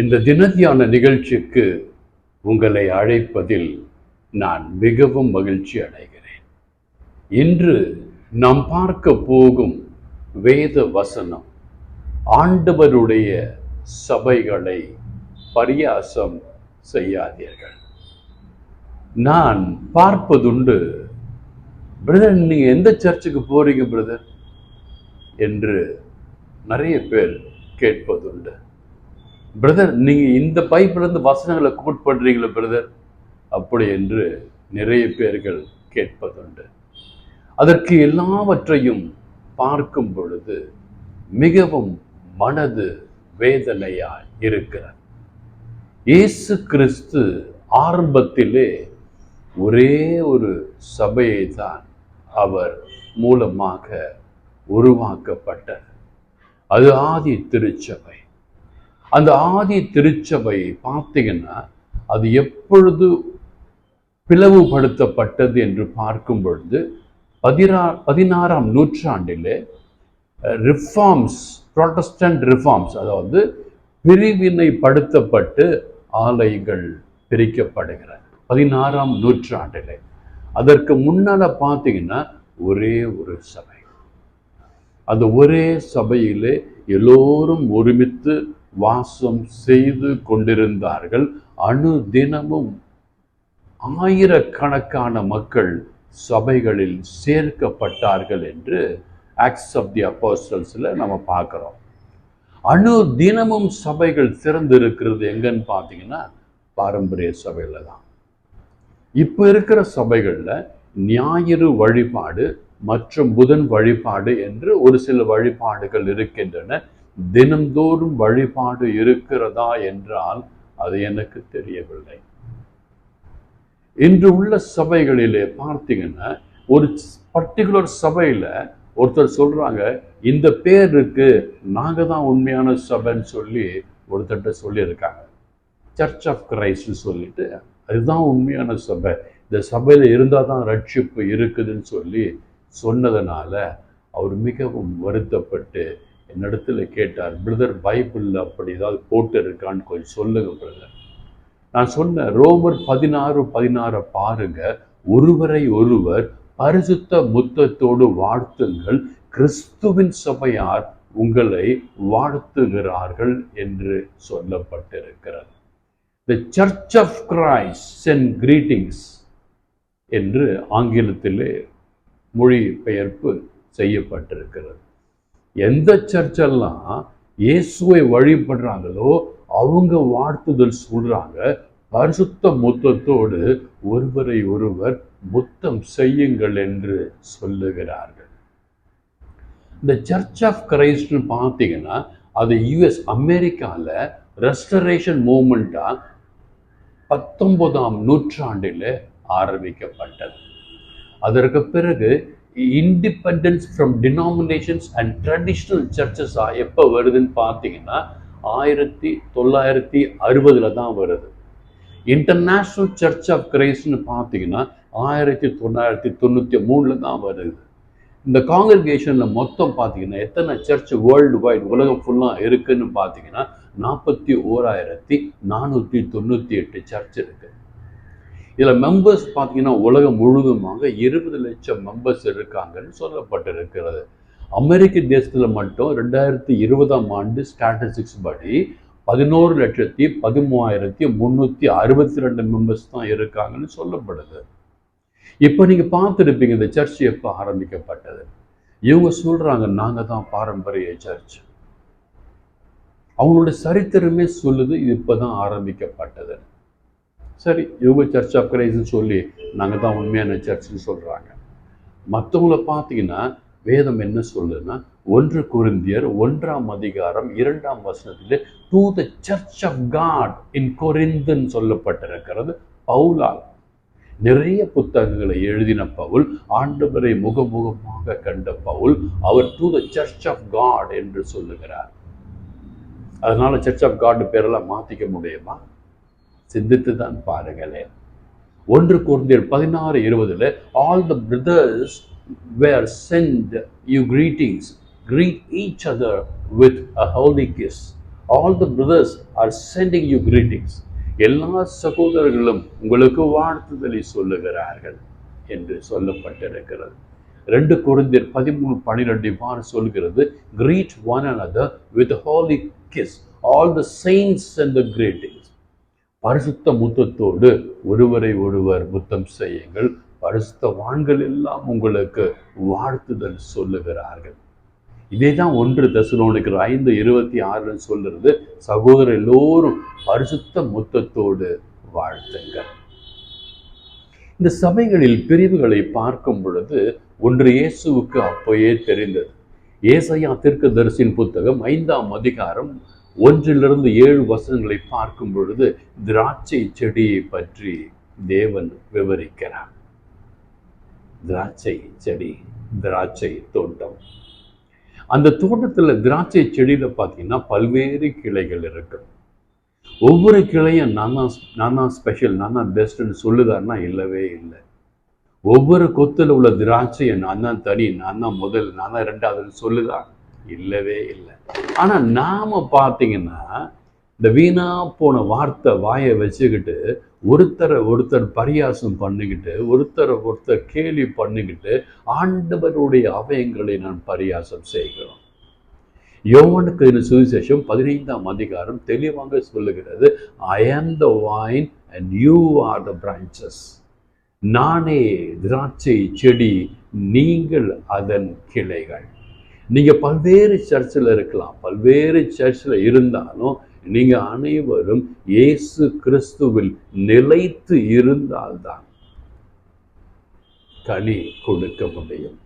இந்த தினத்தியான நிகழ்ச்சிக்கு உங்களை அழைப்பதில் நான் மிகவும் மகிழ்ச்சி அடைகிறேன். இன்று நாம் பார்க்க போகும் வேத வசனம் ஆண்டவருடைய சபைகளை பரியாசம் செய்யாதீர்கள். நான் பார்ப்பதுண்டு பிரதர் நீங்க எந்த சர்ச்சுக்கு போறீங்க பிரதர்? என்று நிறைய பேர் கேட்பதுண்டு. பிரதர் நீங்கள் இந்த பைப்பிலிருந்து வசனங்களை கோட் பண்றீங்களா பிரதர் அப்படி என்று நிறைய பேர்கள் கேட்பதுண்டு. அதற்கு எல்லாவற்றையும் பார்க்கும் பொழுது மிகவும் மனது வேதனையாய் இருக்கிறது. இயேசு கிறிஸ்து ஆரம்பத்திலே ஒரே ஒரு சபையை தான் அவர் மூலமாக உருவாக்கப்பட்டது. அது ஆதி திருச்சபை. அந்த ஆதி திருச்சபை பார்த்தீங்கன்னா அது எப்பொழுது பிளவுபடுத்தப்பட்டது என்று பார்க்கும் பொழுது பதினா பதினாறாம் நூற்றாண்டிலே ரிஃபார்ம்ஸ் ப்ரொட்டஸ்டன்ட் ரிஃபார்ம்ஸ் அதாவது பிரிவினைப்படுத்தப்பட்டு ஆலைகள் பிரிக்கப்படுகிறது. பதினாறாம் நூற்றாண்டிலே. அதற்கு முன்னால பார்த்தீங்கன்னா ஒரே ஒரு சபை. அந்த ஒரே சபையிலே எல்லோரும் ஒருமித்து வாசம் செய்து கொண்டிருந்தார்கள். அணு தினமும் ஆயிரக்கணக்கான மக்கள் சபைகளில் சேர்க்கப்பட்டார்கள் என்று ஆக்ஸ் ஆஃப் தி அப்போஸ்டல்ஸில் நம்ம பார்க்குறோம். அணு தினமும் சபைகள் திறந்து இருக்கிறது எங்கன்னு பார்த்தீங்கன்னா பாரம்பரிய சபையில் தான். இப்போ இருக்கிற சபைகளில் ஞாயிறு வழிபாடு மற்றும் புதன் வழிபாடு என்று ஒரு சில வழிபாடுகள் இருக்கின்றன. தினந்தோறும் வழிபாடு இருக்கிறதா என்றால் அது எனக்கு தெரியவில்லை. இன்று உள்ள சபைகளிலே பார்த்தீங்கன்னா ஒரு பர்டிகுலர் சபையில் ஒருத்தர் சொல்றாங்க இந்த பேருக்கு நாங்க தான் உண்மையான சபைன்னு சொல்லி ஒருத்தர்கிட்ட சொல்லியிருக்காங்க. சர்ச் ஆஃப் கிரைஸ்ட்னு சொல்லிட்டு அதுதான் உண்மையான சபை. இந்த சபையில் இருந்தால் தான் ரட்சிப்பு இருக்குதுன்னு சொல்லி சொன்னதுனால அவர் மிகவும் வருத்தப்பட்டு என்னிடத்தில் கேட்டார் பிரதர் பைபிளில் அப்படி ஏதாவது போட்டு இருக்கான்னு கொஞ்சம் சொல்லுங்க பிரதர் நான் சொன்னேன் ரோமர் பதினாறு பதினாறை பாருங்க. ஒருவரை ஒருவர் பரிசுத்த முத்தத்தோடு வாழ்த்துங்கள். கிறிஸ்துவின் சபையார் உங்களை வாழ்த்துகிறார்கள் என்று சொல்லப்பட்டிருக்கிறது. The church of Christ sent greetings என்று ஆங்கிலத்திலே மொழிபெயர்ப்பு செய்யப்பட்டிருக்கிறது. எந்த சர்ச்செல்லாம் இயேசுவை வழிபடுறாங்களோ அவங்க வாழ்த்துதல் சொல்றாங்க. பரிசுத்த முத்தத்தோடு ஒருவரை ஒருவர் முத்தம் செய்யுங்கள் என்று சொல்லுகிறார்கள். இந்த சர்ச் ஆஃப் கிரைஸ்ட்னு பார்த்தீங்கன்னா அது யுஎஸ் அமெரிக்காவில் ரெஸ்டரேஷன் மூமெண்ட்டாக பத்தொன்பதாம் நூற்றாண்டில் ஆரம்பிக்கப்பட்டது. அதற்கு பிறகு independence from denominations and traditional சர்ச்சஸாக எப்போ வருதுன்னு பார்த்தீங்கன்னா ஆயிரத்தி தொள்ளாயிரத்தி அறுபதில் தான் வருது. இன்டர்நேஷ்னல் சர்ச் ஆஃப் கிரைஸ்ட்னு பார்த்தீங்கன்னா ஆயிரத்தி தொள்ளாயிரத்தி தொண்ணூற்றி மூணில் தான் வருது. இந்த காங்கிரிகேஷனில் மொத்தம் பார்த்தீங்கன்னா எத்தனை சர்ச் வேர்ல்டு வைட் உலகம் ஃபுல்லாக இருக்குன்னு பார்த்தீங்கன்னா நாற்பத்தி ஓராயிரத்தி நானூற்றி தொண்ணூற்றி எட்டு சர்ச் இருக்குது இதில் மெம்பர்ஸ் பார்த்தீங்கன்னா உலகம் முழுவதுமாக இருபது லட்சம் மெம்பர்ஸ் இருக்காங்கன்னு சொல்லப்பட்டிருக்கிறது. அமெரிக்க தேசத்தில் மட்டும் ரெண்டாயிரத்தி இருபதாம் ஆண்டு ஸ்டாட்டிஸ்டிக்ஸ் படி பதினோரு லட்சத்தி பதிமூவாயிரத்தி முந்நூற்றி அறுபத்தி ரெண்டு மெம்பர்ஸ் தான் இருக்காங்கன்னு சொல்லப்படுது. இப்போ நீங்கள் பார்த்துருப்பீங்க இந்த சர்ச் எப்போ ஆரம்பிக்கப்பட்டது? இவங்க சொல்கிறாங்க நாங்கள் தான் பாரம்பரிய சர்ச் அவங்களோட சரித்திரமே சொல்லுது இது இப்போ தான் ஆரம்பிக்கப்பட்டது. சரி இவங்க சர்ச் ஆஃப் கிரைஸ்ன்னு சொல்லி நாங்கள் தான் உண்மையான சர்ச்னு சொல்கிறாங்க மற்றவங்கள பார்த்தீங்கன்னா வேதம் என்ன சொல்லுதுன்னா ஒன்று குருந்தியர் ஒன்றாம் அதிகாரம் இரண்டாம் வசனத்தில் to the church of God in Corinthian சொல்லப்பட்டிருக்கிறது பவுலால். நிறைய புத்தகங்களை எழுதின பவுல் ஆண்டவரை முகமுகமாக கண்ட பவுல் அவர் to the church of God என்று சொல்லுகிறார். அதனால சர்ச் ஆஃப் காட் பேரெல்லாம் மாற்றிக்க முடியுமா? சிந்தித்து தான் பாருங்களேன். ஒன்று குருந்தியர் பதினாறு இருபதுல all the brothers were sent you greetings greet each other with a holy kiss all the brothers are sending you greetings எல்லா சகோதரர்களும் உங்களுக்கு வாழ்த்துதலை சொல்லுகிறார்கள் என்று சொல்லப்பட்டிருக்கிறது. ரெண்டு குருந்தியர் பதிமூணு பனிரெண்டு இவ்வாறு சொல்கிறது greet one another with holy kiss all the saints and the greetings பரிசுத்த முத்தத்தோடு ஒருவரை ஒருவர் முத்தம் செய்யுங்கள். பரிசுத்த வான்கள் எல்லாம் உங்களுக்கு வாழ்த்துதல் சொல்லுகிறார்கள். இதே தான் ஒன்று தசுலோனுக்கு ஐந்து இருபத்தி ஆறு சொல்லுறது சகோதரர் எல்லோரும் பரிசுத்த முத்தத்தோடு வாழ்த்துங்கள். இந்த சபைகளில் பிரிவுகளை பார்க்கும் பொழுது ஒன்று இயேசுவுக்கு அப்போயே தெரிந்தது. ஏசையா தீர்க்கதரிசியின் புத்தகம் ஐந்தாம் அதிகாரம் ஒன்றிலிருந்து ஏழு வசனங்களை பார்க்கும் பொழுது திராட்சை செடியை பற்றி தேவன் விவரிக்கிறார். திராட்சை செடி திராட்சை தோட்டம். அந்த தோட்டத்தில் திராட்சை செடியில பார்த்தீங்கன்னா பல்வேறு கிளைகள் இருக்கு. ஒவ்வொரு கிளையும் நானா நானா ஸ்பெஷல் நானா தான் பெஸ்ட்னு சொல்லுதான்னா இல்லவே இல்லை. ஒவ்வொரு கொத்துல உள்ள திராட்சையை நான் தான் தனி நான் தான் முதல் நான் தான் ரெண்டாவதுன்னு சொல்லுதான் இல்லவே இல்லை. ஆனா நாம பார்த்தீங்கன்னா இந்த வீணா போன வார்த்தை வாயை வச்சுக்கிட்டு ஒருத்தரை ஒருத்தர் பரியாசம் பண்ணிக்கிட்டு ஒருத்தரை ஒருத்தர் கேலி பண்ணிக்கிட்டு ஆண்டவருடைய அவயங்களை நான் பரியாசம் செய்கிறோம். யோவனுக்கு இது சுவிசேஷம் பதினைந்தாம் அதிகாரம் தெளிவாக சொல்லுகிறது I am the vine and you are the branches நானே திராட்சை செடி நீங்கள் அதன் கிளைகள். நீங்க பல்வேறு சர்ச்சில் இருக்கலாம். பல்வேறு சர்ச்சில் இருந்தாலும் நீங்க அனைவரும் இயேசு கிறிஸ்துவில் நிலைத்து இருந்தால்தான் கனி கொடுக்க முடியும்.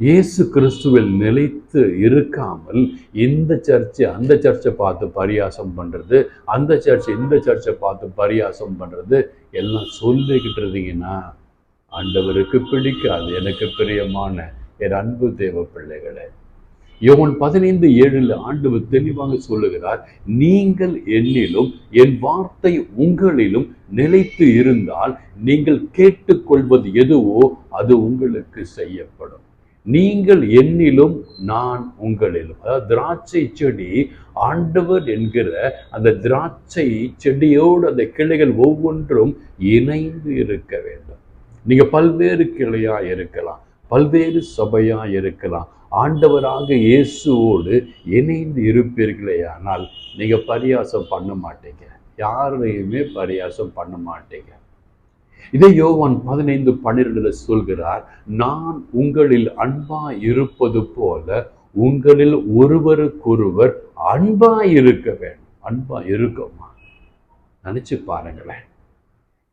இயேசு கிறிஸ்துவில் நிலைத்து இருக்காமல் இந்த சர்ச்சு அந்த சர்ச்சை பார்த்து பரியாசம் பண்றது அந்த சர்ச்சை இந்த சர்ச்சை பார்த்து பரியாசம் பண்றது எல்லாம் சொல்லிக்கிட்டு இருந்தீங்கன்னா ஆண்டவருக்கு பிடிக்காது. எனக்கு பிரியமான என் அன்பு தேவ பிள்ளைகளை யோவன் பதினைந்து ஏழில் ஆண்டவர் தெளிவாக சொல்லுகிறார் நீங்கள் என்னிலும் என் வார்த்தை உங்களிலும் நிலைத்து இருந்தால் நீங்கள் கேட்டுக்கொள்வது எதுவோ அது உங்களுக்கு செய்யப்படும். நீங்கள் என்னிலும் நான் உங்களிலும். அதாவது திராட்சை செடி ஆண்டவர் என்கிற அந்த திராட்சை செடியோடு அந்த கிளைகள் ஒவ்வொன்றும் இணைந்து இருக்க வேண்டும். நீங்க பல்வேறு கிளையா இருக்கலாம். பல்வேறு சபையாக இருக்கலாம். ஆண்டவராக இயேசுவோடு இணைந்து இருப்பீர்களே ஆனால் நீங்கள் பரியாசம் பண்ண மாட்டீங்க. யாரையுமே பரியாசம் பண்ண மாட்டீங்க. இதை யோவான் பதினைந்து பன்னிரெண்டுல சொல்கிறார் நான் உங்களில் அன்பா இருப்பது போல உங்களில் ஒருவருக்கொருவர் அன்பா இருக்க வேண்டும். அன்பா இருக்கோமா? நினைச்சு பாருங்களேன்.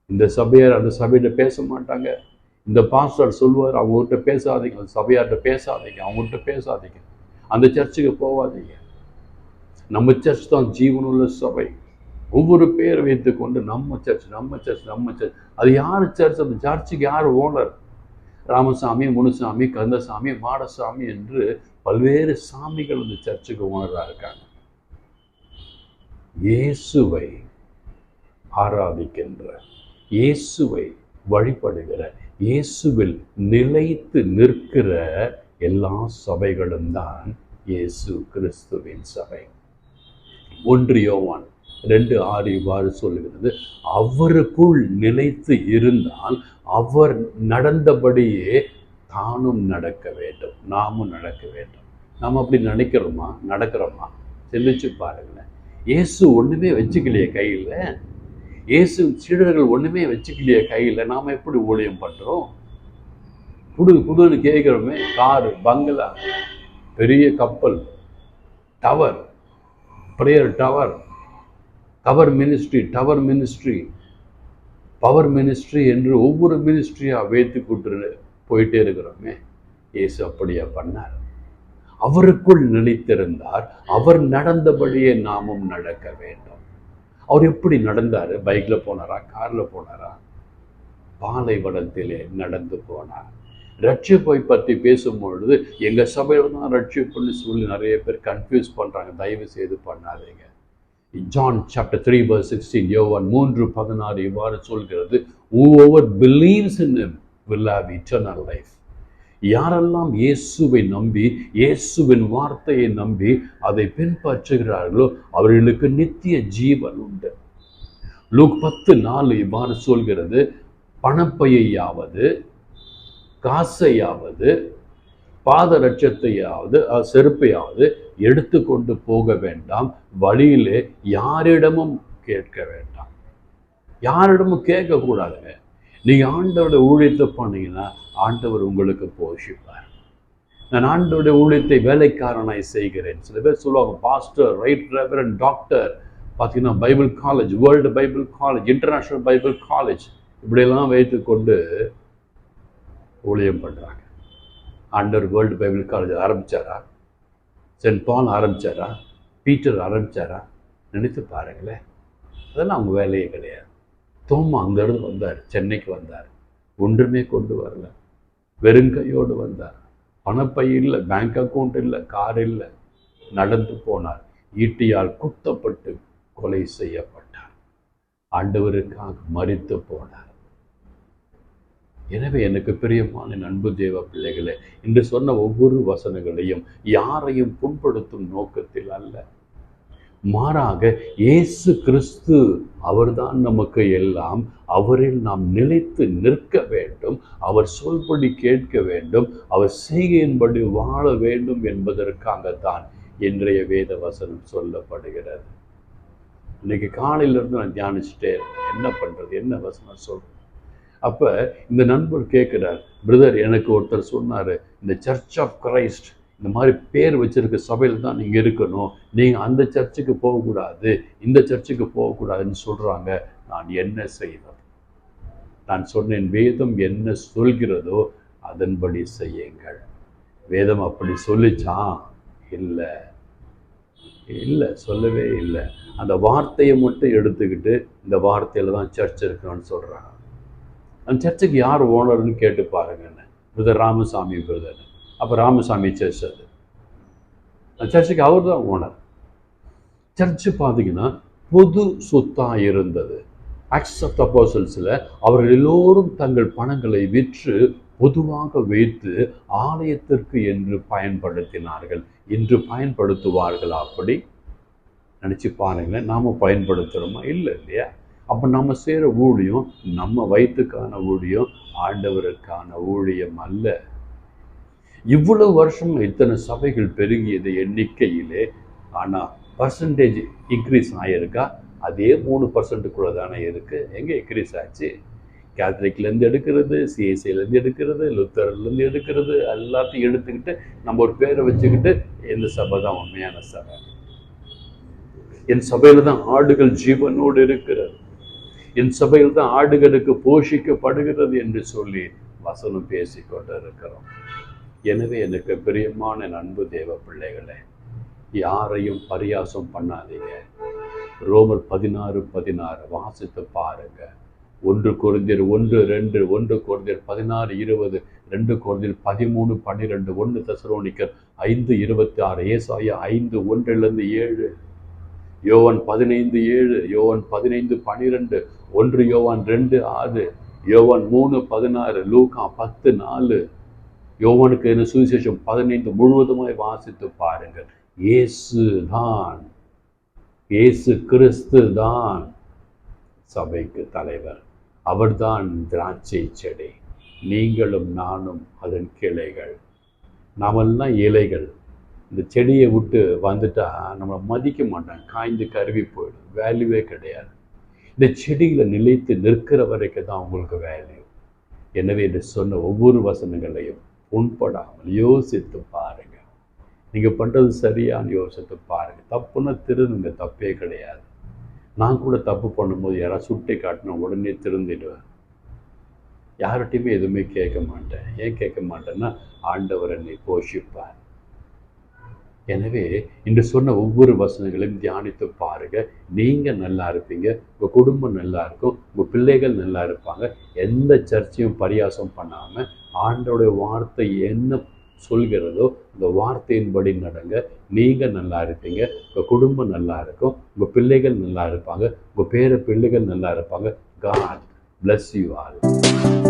இந்த சபையார் அந்த சபையில பேச மாட்டாங்க. இந்த பாஸ்டர் சொல்வார் அவங்ககிட்ட பேசாதீங்க அந்த சபையார்கிட்ட பேசாதீங்க அவங்ககிட்ட பேசாதீங்க. அந்த சர்ச்சுக்கு போகாதீங்க நம்ம சர்ச் தான் ஜீவனுள்ள சபை. ஒவ்வொரு பேர் வைத்துக்கொண்டு நம்ம சர்ச் நம்ம சர்ச் நம்ம சர்ச். அது யார் சர்ச்? அந்த சர்ச்சுக்கு யார் ஓனர்? ராமசாமி முனுசாமி கந்தசாமி மாடசாமி என்று பல்வேறு சாமிகள் அந்த சர்ச்சுக்கு ஓனராக இருக்காங்க. இயேசுவை ஆராதிக்கின்ற இயேசுவை வழிபடுகிற இயேசுவில் நிலைத்து நிற்கிற எல்லா சபைகளும் தான் இயேசு கிறிஸ்துவின் சபை. ஒன்று யோவான் ரெண்டு ஆறு இவ்வாறு சொல்லுகிறது. அவருக்குள் நிலைத்து இருந்தால் அவர் நடந்தபடியே தானும் நடக்க வேண்டும் நாமும் நடக்க வேண்டும். நாம் அப்படி நினைக்கிறோமா? நடக்கிறோமா? சிந்திச்சு பாருங்களேன். இயேசு ஒன்றுமே வச்சுக்கலையே கையில். இயேசு சீடர்கள் ஒன்றுமே வச்சுக்கலையே கையில். நாம் எப்படி ஊழியம் பண்ணுறோம் குடு குடுன்னு கேட்குறோமே. காரு பங்களா பெரிய கப்பல் tower prayer tower tower ministry tower ministry power ministry என்று ஒவ்வொரு மினிஸ்ட்ரியாக வைத்து கூட்டு போயிட்டே இருக்கிறோமே. இயேசு அப்படியா பண்ணார். அவருக்குள் நிலைத்திருந்தார். அவர் நடந்தபடியே நாமும் நடக்க வேண்டும். அவர் எப்படி நடந்தார்? பைக்கில் போனாரா? காரில் போனாரா? பாலைவனத்திலே நடந்து போனார். ரட்சிப்பை பற்றி பேசும்பொழுது எங்கள் சபையில் தான் ரட்சிப்புன்னு சொல்லி நிறைய பேர் கன்ஃபியூஸ் பண்ணுறாங்க தயவு செய்து பண்ணாதீங்க ஜான் சாப்டர் த்ரீ பர் சிக்ஸ்டீன் யோவன் மூன்று பதினாறு இவ்வாறு சொல்கிறது whoever believes in will have eternal life யாரெல்லாம் இயேசுவை நம்பி இயேசுவின் வார்த்தையை நம்பி அதை பின்பற்றுகிறார்களோ அவர்களுக்கு நித்திய ஜீவன் உண்டு. லூக் பத்து நாலு இவ்வாறு சொல்கிறது பணப்பையாவது காசையாவது பாதரட்சத்தையாவது செருப்பையாவது செருப்பையாவது எடுத்துக்கொண்டு போக வேண்டாம். வழியிலே யாரிடமும் கேட்க வேண்டாம். யாரிடமும் கேட்கக்கூடாதுங்க. நீங்கள் ஆண்டவருடைய ஊழியத்தை பண்ணீங்கன்னா ஆண்டவர் உங்களுக்கு போஷிப்பார். நான் ஆண்டவருடைய ஊழியத்தை வேலைக்காரனாய் செய்கிறேன். சில பேர் சொல்லுவாங்க பாஸ்டர் ரைட் ரெவரன் டாக்டர் பார்த்தீங்கன்னா Bible college world Bible college international Bible college இப்படியெல்லாம் வைத்துக்கொண்டு ஊழியம் பண்ணுறாங்க ஆண்டவர் வேர்ல்டு பைபிள் காலேஜ் ஆரம்பிச்சாரா? சென்ட் பால் ஆரம்பிச்சாரா? பீட்டர் ஆரம்பிச்சாரா? நினைத்து பாருங்களேன். அதெல்லாம் அவங்க வேலையே கிடையாது. தோமா அங்கேருந்து வந்தார். சென்னைக்கு வந்தார். ஒன்றுமே கொண்டு வரல. வெறுங்கையோடு வந்தார். பணப்பை இல்லை பேங்க் அக்கௌண்ட் இல்லை கார் இல்லை. நடந்து போனார். ஈட்டியால் குத்தப்பட்டு கொலை செய்யப்பட்டார். ஆண்டவருக்காக மறித்து போனார். எனவே எனக்கு பிரியமான என் அன்பு தேவ பிள்ளைகளே இன்று சொன்ன ஒவ்வொரு வசனங்களையும் யாரையும் புண்படுத்தும் நோக்கத்தில் அல்ல. மாறாக இயேசு கிறிஸ்து அவர்தான் நமக்கு எல்லாம். அவரில் நாம் நிலைத்து நிற்க வேண்டும். அவர் சொல்படி கேட்க வேண்டும். அவர் செய்கையின்படி வாழ வேண்டும் என்பதற்காகத்தான் இன்றைய வேத வசனம் சொல்லப்படுகிறது. இன்னைக்கு காலையிலிருந்து நான் தியானிச்சுட்டே இருக்கேன். என்ன பண்ணுறது என்ன வசனம் சொல்கிறேன் அப்போ இந்த நண்பர் கேட்குறார் பிரதர் எனக்கு ஒருத்தர் சொன்னார் இந்த சர்ச் ஆஃப் கிரைஸ்ட் இந்த மாதிரி பேர் வச்சிருக்க சபையில் தான் நீங்கள் இருக்கணும். நீங்கள் அந்த சர்ச்சுக்கு போகக்கூடாது இந்த சர்ச்சுக்கு போகக்கூடாதுன்னு சொல்கிறாங்க நான் என்ன செய்யணும் நான் சொன்னேன் வேதம் என்ன சொல்கிறதோ அதன்படி செய்யுங்கள். வேதம் அப்படி சொல்லிச்சா? இல்லை. இல்லை சொல்லவே இல்லை. அந்த வார்த்தையை மட்டும் எடுத்துக்கிட்டு இந்த வார்த்தையில் தான் சர்ச் இருக்கணும்னு சொல்கிறாங்க அந்த சர்ச்சுக்கு யார் ஓனர்னு கேட்டு பாருங்கன்னு பிரதர் ராமசாமி பிரதர்னு அப்போ ராமசாமி சர்ச் அது. அந்த சர்ச்சுக்கு அவர் தான் ஓனர் சர்ச்சு பார்த்தீங்கன்னா பொது சொத்தாக இருந்தது. ஆக்ஸ் ஆஃப் அப்போசல்ஸில் அவர்கள் எல்லோரும் தங்கள் பணங்களை விற்று பொதுவாக வைத்து ஆலயத்திற்கு என்று பயன்படுத்தினார்கள். இன்று பயன்படுத்துவார்கள் அப்படி? நினச்சி பாருங்களேன் நாம் பயன்படுத்துகிறோமா இல்லை இல்லையா? அப்போ நம்ம செய்கிற ஊழியம் நம்ம வயிற்றுக்கான ஊழியம் ஆண்டவருக்கான ஊழியம் அல்ல. இவ்வளவு வருஷம் இத்தனை சபைகள் பெருகியது எண்ணிக்கையிலே ஆனால் பர்சன்டேஜ் இன்க்ரீஸ் ஆகியிருக்கா அதே மூணு பர்சன்ட்டுக்குள்ளே தானே இருக்குது எங்கே இன்க்ரீஸ் ஆச்சு? கேத்தலிக்லேருந்து எடுக்கிறது சிஎஸ்சிலேருந்து எடுக்கிறது லுத்தர்லேருந்து எடுக்கிறது எல்லாத்தையும் எடுத்துக்கிட்டு நம்ம ஒரு பேரை வச்சுக்கிட்டு இந்த சபை தான் உண்மையான சபை. என் சபையில் தான் ஆடுகள் ஜீவனோடு இருக்கிறது. என் சபையில் தான் ஆடுகளுக்கு போஷிக்கப்படுகிறது என்று சொல்லி வசனம் பேசிக்கொண்டு இருக்கிறோம் எனவே எனக்கு பிரியமான நண்பு அன்பு தேவ பிள்ளைகளே யாரையும் பரியாசம் பண்ணாதீங்க. ரோமர் பதினாறு பதினாறு வாசித்து பாருங்க. ஒன்று குறைந்தர் ஒன்று ரெண்டு ஒன்று குறைந்தர் பதினாறு இருபது ரெண்டு குறைந்தர் பதிமூணு பன்னிரெண்டு ஒன்று தசரோனிக்கர் ஐந்து இருபத்தி ஆறு ஏசாயா ஐந்து ஒன்றிலிருந்து ஏழு யோவன் பதினைந்து ஏழு யோவன் பதினைந்து பன்னிரெண்டு ஒன்று யோவான் ரெண்டு ஆறு யோவான் மூணு பதினாறு லூகா பத்து நாலு யோவனுக்கு என்ன சுவிசேஷம்? பதினைந்து முழுவதுமாய் வாசித்து பாருங்கள். இயேசு தான் இயேசு கிறிஸ்து தான் சபைக்கு தலைவர். அவர்தான் திராட்சை செடி. நீங்களும் நானும் அதன் கிளைகள். நாமெல்லாம் இலைகள். இந்த செடியை விட்டு வந்துட்டா நம்மளை மதிக்க மாட்டாங்க காய்ந்து கருவி போயிடும். வேல்யூவே கிடையாது. இந்த செடியில் நிலைத்து நிற்கிற வரைக்கும் தான் உங்களுக்கு வேல்யூ. எனவே என்று சொன்ன ஒவ்வொரு வசனங்களையும் புண்படாமல் யோசித்து பாருங்க. நீங்கள் பண்ணுறது சரியான்னு யோசித்து பாருங்க. தப்புன்னா திருந்துங்க தப்பே கிடையாது. நான் கூட தப்பு பண்ணும்போது யாராவது சுட்டி காட்டினா உடனே திருந்திடுவேன். யார்கிட்டையுமே எதுவுமே கேட்க மாட்டேன். ஏன் கேட்க மாட்டேன்னா ஆண்டவர் என்னை போஷிப்பார். எனவே இன்று சொன்ன ஒவ்வொரு வசனங்களையும் தியானித்து பாருங்க. நீங்கள் நல்லா இருப்பீங்க உங்கள் குடும்பம் நல்லா இருக்கும் உங்கள் பிள்ளைகள் நல்லா இருப்பாங்க. எந்த சர்ச்சையும் பரியாசம் பண்ணாமல் ஆண்டோடைய வார்த்தை என்ன சொல்கிறதோ அந்த வார்த்தையின்படி நடங்க. நீங்கள் நல்லா இருப்பீங்க. உங்கள் குடும்பம் நல்லா இருக்கும். உங்கள் பிள்ளைகள் நல்லா இருப்பாங்க. உங்கள் பேர பிள்ளைகள் நல்லா இருப்பாங்க. God bless you all